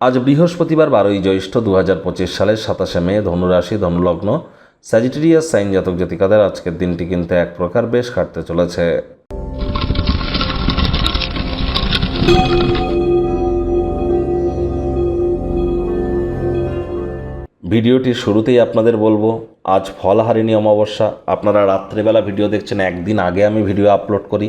আজ বৃহস্পতিবার বারোই জ্যৈষ্ঠ দু হাজার পঁচিশ সালের সাতাশে মে, ধনুরাশি, ধনুলগ্ন, স্যাজিটেরিয়াস সাইন জাতক জাতিকাদের আজকের দিনটি কিন্তু এক প্রকার বেশ কাটতে চলেছে। ভিডিওটির শুরুতেই আপনাদের বলব, আজ ফলহারিণী অমাবস্যা। আপনারা রাত্রেবেলা ভিডিও দেখছেন, একদিন আগে আমি ভিডিও আপলোড করি।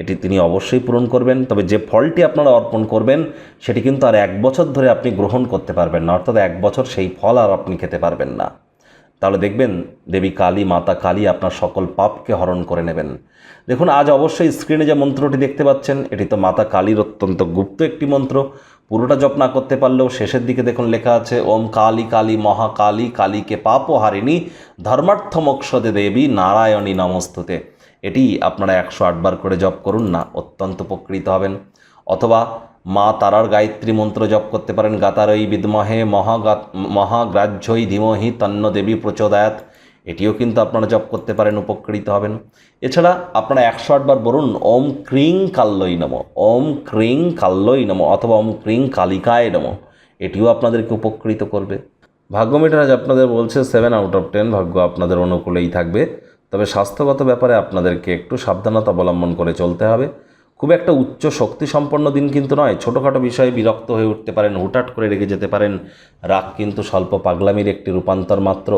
এটি তিনি অবশ্যই পূরণ করবেন। তবে যে ফলটি আপনারা অর্পণ করবেন, সেটি কিন্তু আর এক বছর ধরে আপনি গ্রহণ করতে পারবেন না, অর্থাৎ এক বছর সেই ফল আর আপনি খেতে পারবেন না। তাহলে দেখবেন, দেবী কালী, মাতা কালী আপনার সকল পাপকে হরণ করে নেবেন। দেখুন, আজ অবশ্যই স্ক্রিনে যে মন্ত্রটি দেখতে পাচ্ছেন, এটি তো মাতা কালীর অত্যন্ত গুপ্ত একটি মন্ত্র। পুরোটা জপ না করতে পারলেও শেষের দিকে দেখুন লেখা আছে, ওম কালী কালী মহাকালী, কালীকে পাপ হারিণী ধর্মার্থ মোক্ষদে দেবী নারায়ণী নমস্তুতে। এটি আপনারা একশো আটবার করে জপ করুন না, অত্যন্ত উপকৃত হবেন। অথবা মা তারার গায়ত্রী মন্ত্র জপ করতে পারেন গাতারই বিদ্মহে মহাগাত মহাগ্রাহ্যই ধীমহি তন্ন দেবী প্রচোদয়াত। এটিও কিন্তু আপনারা জপ করতে পারেন, উপকৃত হবেন। এছাড়া আপনারা একশো আটবার বলুন, ওম ক্রিং কাল্লই নম, ওম ক্রিং কাল্লই নম অথবা ওম ক্রিং কালিকায় নম, এটিও আপনাদেরকে উপকৃত করবে। ভাগ্য মিটার আজ আপনাদের বলছে সেভেন আউট অফ টেন ভাগ্য আপনাদের অনুকূলেই থাকবে। তবে স্বাস্থ্যগত ব্যাপারে আপনাদেরকে একটু সাবধানতা অবলম্বন করে চলতে হবে। খুব একটা উচ্চ শক্তি সম্পন্ন দিন কিন্তু নয়, ছোটোখাটো বিষয়ে বিরক্ত হয়ে উঠতে পারেন, হুটহাট করে রেগে যেতে পারেন। রাগ কিন্তু স্বল্প পাগলামির একটি রূপান্তর মাত্র।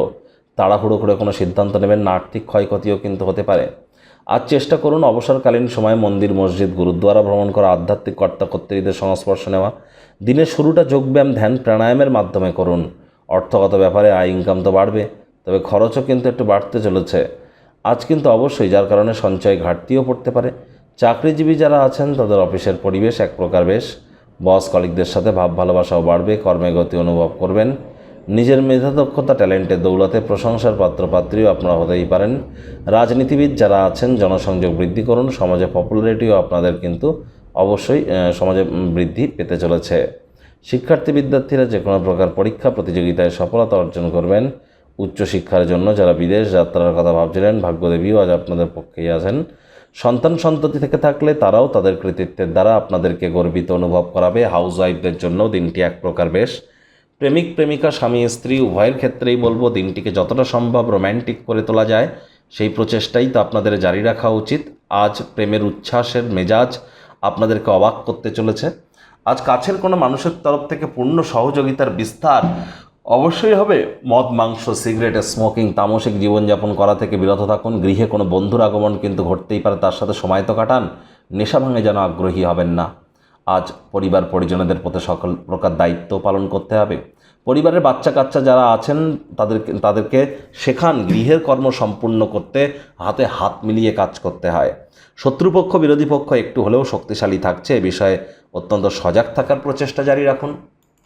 তাড়াহুড়ো করে কোনো সিদ্ধান্ত নেবেন না, আর্থিক ক্ষয়ক্ষতিও কিন্তু হতে পারে। আজ চেষ্টা করুন অবসরকালীন সময়ে মন্দির, মসজিদ, গুরুদ্বারা ভ্রমণ করা, আধ্যাত্মিক কর্তা কর্তৃদের সংস্পর্শ নেওয়া। দিনের শুরুটা যোগব্যায়াম, ধ্যান, প্রাণায়ামের মাধ্যমে করুন। অর্থগত ব্যাপারে আয় ইনকাম তো বাড়বে, তবে খরচও কিন্তু একটু বাড়তে চলেছে। আজ কিন্তু অবশ্যই যার কারণে সঞ্চয় ঘাটতিও পড়তে পারে। চাকরিজীবী যারা আছেন, তাদের অফিসের পরিবেশ এক প্রকার বেশ। বস কলিকদের সাথে ভাব ভালোবাসাও বাড়বে, কর্মে গতি অনুভব করবেন। নিজের মেধা দক্ষতা ট্যালেন্টের দৌলতে প্রশংসার পাত্রপাত্রীও আপনারা হতেই পারেন। রাজনীতিবিদ যারা আছেন, জনসংযোগ বৃদ্ধি করুন। সমাজে পপুলারিটিও আপনাদের কিন্তু অবশ্যই সমাজে বৃদ্ধি পেতে চলেছে। শিক্ষার্থী বিদ্যার্থীরা যে কোনো প্রকার পরীক্ষা, প্রতিযোগিতায় সফলতা অর্জন করবেন। উচ্চশিক্ষার জন্য যারা বিদেশ যাত্রার কথা ভাবছিলেন, ভাগ্যদেবীও আজ আপনাদের পক্ষেই আছেন। সন্তান সন্ততি থেকে থাকলে তারাও তাদের কৃতিত্বের দ্বারা আপনাদেরকে গর্বিত অনুভব করাবে। হাউস ওয়াইফদের জন্য দিনটি এক প্রকার বেশ। প্রেমিক, প্রেমিকা, স্বামী, স্ত্রী, উভয়ের ক্ষেত্রেই বলব, দিনটিকে যতটা সম্ভব রোম্যান্টিক করে তোলা যায়, সেই প্রচেষ্টাই তো আপনাদের জারি রাখা উচিত। আজ প্রেমের উচ্ছ্বাসের মেজাজ আপনাদেরকে অবাক করতে চলেছে। আজ কাছের কোনো মানুষের তরফ থেকে পূর্ণ সহযোগিতার বিস্তার অবশ্যই হবে। মদ, মাংস, সিগারেট, স্মোকিং, তামসিক জীবনযাপন করা থেকে বিরত থাকুন। গৃহে কোনো বন্ধুর আগমন কিন্তু ঘটতেই পারে, তার সাথে সময় তো কাটান। নেশা ভাঙে যেন আগ্রহী হবেন না। আজ পরিবার পরিজনদের প্রতি সকল প্রকার দায়িত্ব পালন করতে হবে। পরিবারের বাচ্চা কাচ্চা যারা আছেন, তাদেরকে তাদেরকে শেখান গৃহের কর্ম সম্পূর্ণ করতে, হাতে হাত মিলিয়ে কাজ করতে হয়। শত্রুপক্ষ, বিরোধী পক্ষ একটু হলেও শক্তিশালী থাকছে। এ বিষয়ে অত্যন্ত সজাগ থাকার প্রচেষ্টা জারি রাখুন।